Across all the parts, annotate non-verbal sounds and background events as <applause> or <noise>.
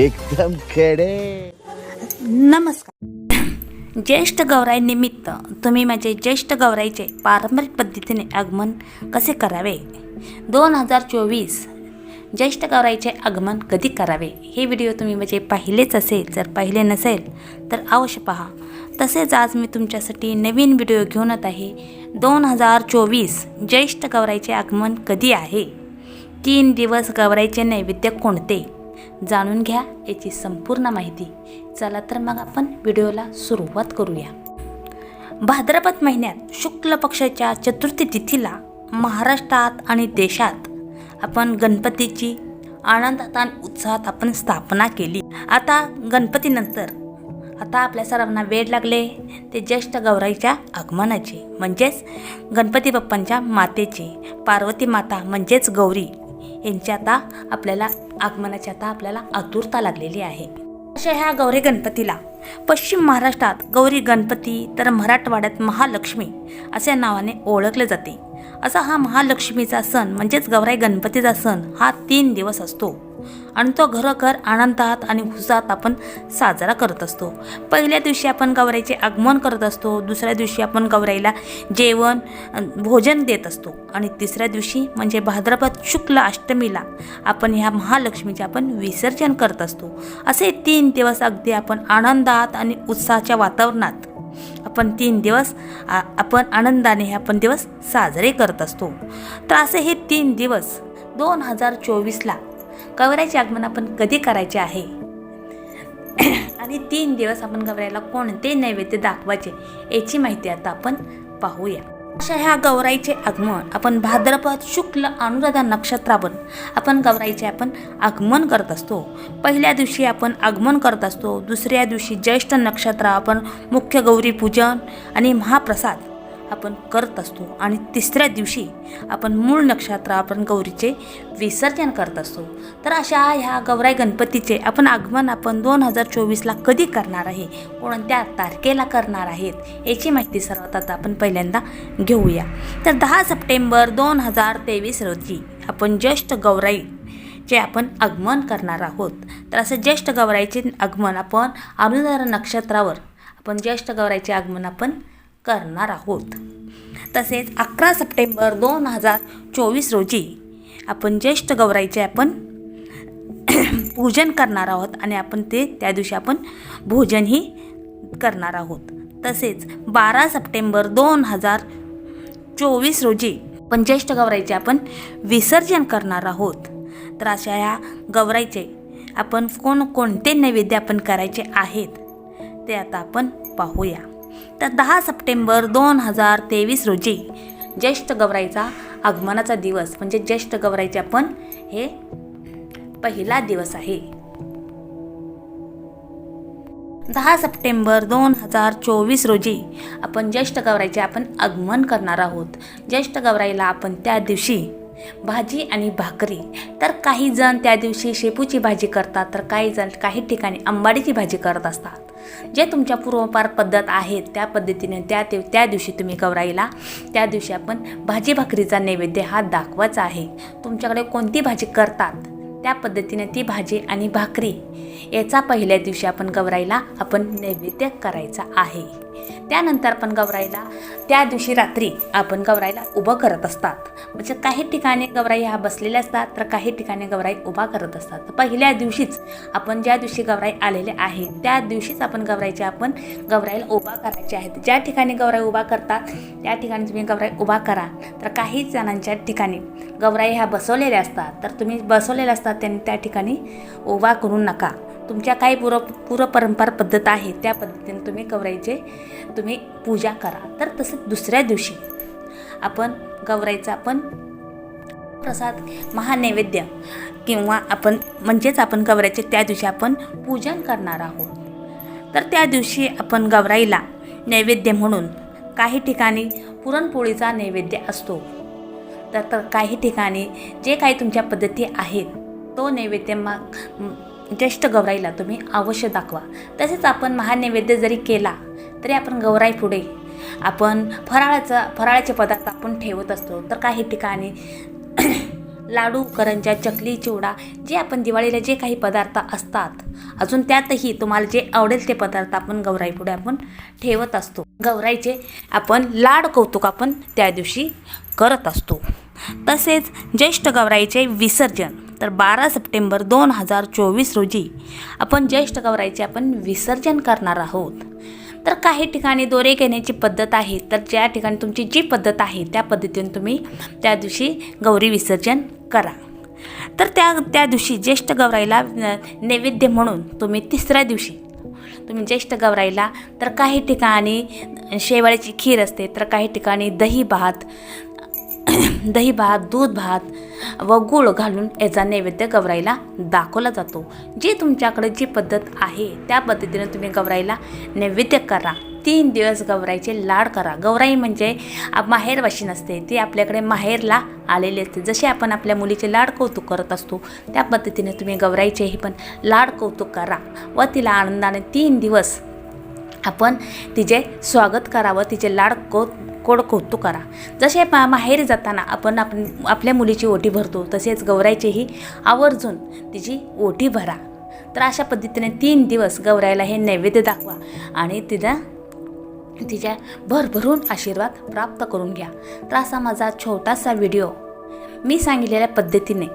एकदम खेडे. नमस्कार. ज्येष्ठ गौराई निमित्त तुम्ही माझे ज्येष्ठ गौराईचे पारंपरिक पद्धतीने आगमन कसे करावे? दोन हजार चोवीस. ज्येष्ठ गौराईचे आगमन कधी करावे? हे व्हिडिओ तुम्ही म्हणजे पाहिलेच असेल जर पाहिले नसेल तर अवश्य पहा. तसेच आज मी तुमच्यासाठी नवीन व्हिडिओ घेऊन येत आहे. दोन हजार चोवीस. ज्येष्ठ गौराईचे आगमन कधी आहे? तीन दिवस गौराईचे नैवेद्य कोणते? जाणून घ्या याची संपूर्ण माहिती. चला तर मग आपण व्हिडिओला सुरुवात करूया. भाद्रपद महिन्यात शुक्ल पक्षाच्या चतुर्थी तिथीला महाराष्ट्रात आणि देशात आपण गणपतीची आनंदात आणि उत्साहात आपण स्थापना केली. आता गणपतीनंतर आता आपल्या सर्वांना वेळ लागले ते ज्येष्ठ गौराईच्या आगमनाचे. म्हणजेच गणपती बाप्पांच्या मातेचे. पार्वती माता म्हणजेच गौरी. यांची आता आपल्याला आगमनाची आता आपल्याला आतुरता लागलेली आहे. अशा ह्या गौरी गणपतीला पश्चिम महाराष्ट्रात गौरी गणपती तर मराठवाड्यात महालक्ष्मी अशा नावाने ओळखले जाते. असा हा महालक्ष्मीचा सण म्हणजेच गौराई गणपतीचा सण हा तीन दिवस असतो. आणि तो घरोघर आनंदात आणि उत्साहात आपण साजरा करत असतो. पहिल्या दिवशी आपण गौराईचे आगमन करत असतो दुसऱ्या दिवशी आपण गौराईला जेवण भोजन देत असतो. आणि तिसऱ्या दिवशी म्हणजे भाद्रपद शुक्ल अष्टमीला आपण ह्या महालक्ष्मीचे आपण विसर्जन करत असतो. असे तीन दिवस अगदी आपण आनंदात आणि उत्साहाच्या वातावरणात आपण तीन दिवस आपण आनंदाने हे आपण दिवस साजरे करत असतो. तर असे हे तीन दिवस दोन हजार चोवीसला कवऱ्याचे आगमन आपण कधी करायचे आहे? <clears throat> आणि तीन दिवस आपण कवऱ्याला कोणते नैवेद्य दाखवायचे याची माहिती आता आपण पाहूया. अशा ह्या गौराईचे आगमन आपण भाद्रपद शुक्ल अनुराधा नक्षत्रावर आपण गौराईचे आपण आगमन करत असतो. पहिल्या दिवशी आपण आगमन करत असतो. दुसऱ्या दिवशी ज्येष्ठ नक्षत्र आपण मुख्य गौरी पूजन आणि महाप्रसाद आपण करत असतो. आणि तिसऱ्या दिवशी आपण मूळ नक्षत्र आपण गौरीचे विसर्जन करत असतो. तर अशा ह्या गौराई गणपतीचे आपण आगमन आपण दोन हजार चोवीसला कधी करणार आहे? कोणत्या तारखेला करणार आहेत? याची माहिती सर्वात आता आपण पहिल्यांदा घेऊया. तर दहा सप्टेंबर दोन हजार तेवीस रोजी आपण ज्येष्ठ गौराई जे आपण आगमन करणार आहोत. तर असं ज्येष्ठ गौराईचे आगमन आपण अनुदार नक्षत्रावर आपण ज्येष्ठ गौराईचे आगमन आपण करणार आहोत. तसेच अकरा सप्टेंबर दोन हजार चोवीस रोजी आपण ज्येष्ठ गौराईचे आपण <clears throat> पूजन करणार आहोत आणि आपण ते त्या दिवशी आपण भोजनही करणार आहोत. तसेच बारा सप्टेंबर दोन हजार चोवीस रोजी आपण ज्येष्ठ गौराईचे आपण विसर्जन करणार आहोत. तर अशा ह्या गौराईचे आपण कोण कोणते नैवेद्य आपण करायचे आहेत ते आता आपण पाहूया. तर दहा सप्टेंबर दोन हजार तेवीस रोजी ज्येष्ठ गौराईचा आगमनाचा दिवस म्हणजे ज्येष्ठ गौराईचे आपण हे पहिला दिवस आहे. दहा सप्टेंबर दोन हजार चोवीस रोजी आपण ज्येष्ठ गवराईचे आपण आगमन करणार आहोत. ज्येष्ठ गौराईला आपण त्या दिवशी भाजी आणि भाकरी. तर काही जण त्या दिवशी शेपूची भाजी करतात तर काही जण काही ठिकाणी आंबाडीची भाजी करत असतात. जे तुमच्या पूर्वपार पद्धत आहेत त्या पद्धतीने त्या ते त्या दिवशी तुम्ही गौराईला त्या दिवशी आपण भाजी भाकरीचा नैवेद्य हा दाखवायचा आहे. तुमच्याकडे कोणती भाजी करतात? त्या पद्धतीने ती भाजी आणि भाकरी याचा पहिल्या दिवशी आपण गौराईला आपण नैवेद्य करायचा आहे. त्यानंतर आपण गौराईला त्या दिवशी रात्री आपण गौराईला उभं करत असतात. म्हणजे काही ठिकाणी गौराई ह्या बसलेल्या असतात तर काही ठिकाणी गौराई उभा करत असतात. तर पहिल्या दिवशीच आपण ज्या दिवशी गौराई आलेले आहे त्या दिवशीच आपण गौराईचे आपण गौराईला उभा करायचे आहेत. ज्या ठिकाणी गौराई उभा करतात त्या ठिकाणी तुम्ही गौराई उभा करा. तर काही जणांच्या ठिकाणी गौराई ह्या बसवलेल्या असतात. तर तुम्ही बसवलेल्या असतात त्यांनी त्या ठिकाणी उभा करू नका. तुमच्या काही पूर्व पूर्वपरंपरा पद्धत आहे त्या पद्धतीने तुम्ही गौराईचे तुम्ही पूजा करा. तर तसंच दुसऱ्या दिवशी आपण गौराईचा आपण प्रसाद महानैवेद्य किंवा आपण म्हणजेच आपण गौराईचे त्या दिवशी आपण पूजन करणार आहोत. तर त्या दिवशी आपण गौराईला नैवेद्य म्हणून काही ठिकाणी पुरणपोळीचा नैवेद्य असतो. तर तर काही ठिकाणी जे काही तुमच्या पद्धती आहेत तो नैवेद्य मग ज्येष्ठ गौराईला तुम्ही अवश्य दाखवा. तसेच आपण महानैवेद्य जरी केला तरी आपण गौराई पुढे. आपण फराळाचा फराळाचे पदार्थ आपण ठेवत असतो. तर काही ठिकाणी <clears throat> लाडू करंजा चकली चिवडा जे आपण दिवाळीला जे काही पदार्थ असतात अजून त्यातही तुम्हाला जे आवडेल ते पदार्थ आपण गौराईपुढे आपण ठेवत असतो. गौराईचे आपण लाड कौतुक आपण त्या दिवशी करत असतो. तसेच ज्येष्ठ गौराईचे विसर्जन. तर बारा सप्टेंबर दोन हजार चोवीस रोजी आपण ज्येष्ठ गौराईचे आपण विसर्जन करणार आहोत. तर काही ठिकाणी दोरे घेण्याची पद्धत आहे तर ज्या ठिकाणी तुमची जी पद्धत आहे त्या पद्धतीने तुम्ही त्या दिवशी गौरी विसर्जन करा. तर त्या त्या दिवशी ज्येष्ठ गौराईला नैवेद्य म्हणून तुम्ही तिसऱ्या दिवशी तुम्ही ज्येष्ठ गौराईला तर काही ठिकाणी शेवाळ्याची खीर असते तर काही ठिकाणी दही भात <clears throat> दही भात दूध भात व गूळ घालून याचा नैवेद्य गौराईला दाखवला जातो. जी तुमच्याकडे जी पद्धत आहे त्या पद्धतीने तुम्ही गौराईला नैवेद्य करा. तीन दिवस गौराईचे लाड करा. गौराई म्हणजे माहेरवाशी नसते ती आपल्याकडे माहेरला आलेली असते. जसे आपण आपल्या मुलीचे लाड कौतुक करत असतो त्या पद्धतीने तुम्ही गवराईचेही पण लाड कौतुक करा व तिला आनंदाने तीन दिवस आपण तिचे स्वागत करावं तिचे लाड कौ कोड कौतुक करा. जसे मा माहेरी जाताना आपण आपण आपल्या मुलीची ओटी भरतो तसेच गौराईचीही आवर्जून तिची ओटी भरा. तर अशा पद्धतीने तीन दिवस गौरायला हे नैवेद्य दाखवा आणि तिला तिच्या भरभरून आशीर्वाद प्राप्त करून घ्या. तर असा माझा छोटासा व्हिडिओ मी सांगितलेल्या पद्धतीने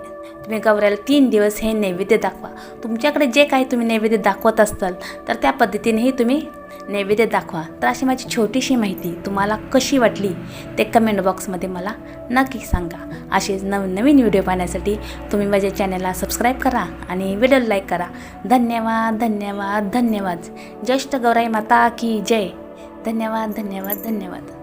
तुम्ही गौऱ्याला तीन दिवस हे नैवेद्य दाखवा. तुमच्याकडे जे काही तुम्ही नैवेद्य दाखवत असाल तर त्या पद्धतीनेही तुम्ही नैवेद्य दाखवा. तर अशी माझी छोटीशी माहिती तुम्हाला कशी वाटली ते कमेंट बॉक्समध्ये मला नक्की सांगा. असेच नवनवीन व्हिडिओ पाहण्यासाठी तुम्ही माझ्या चॅनलला सबस्क्राईब करा आणि व्हिडिओ लाईक करा. धन्यवाद धन्यवाद धन्यवाद. ज्येष्ठ गौराई माता की जय. धन्यवाद धन्यवाद धन्यवाद.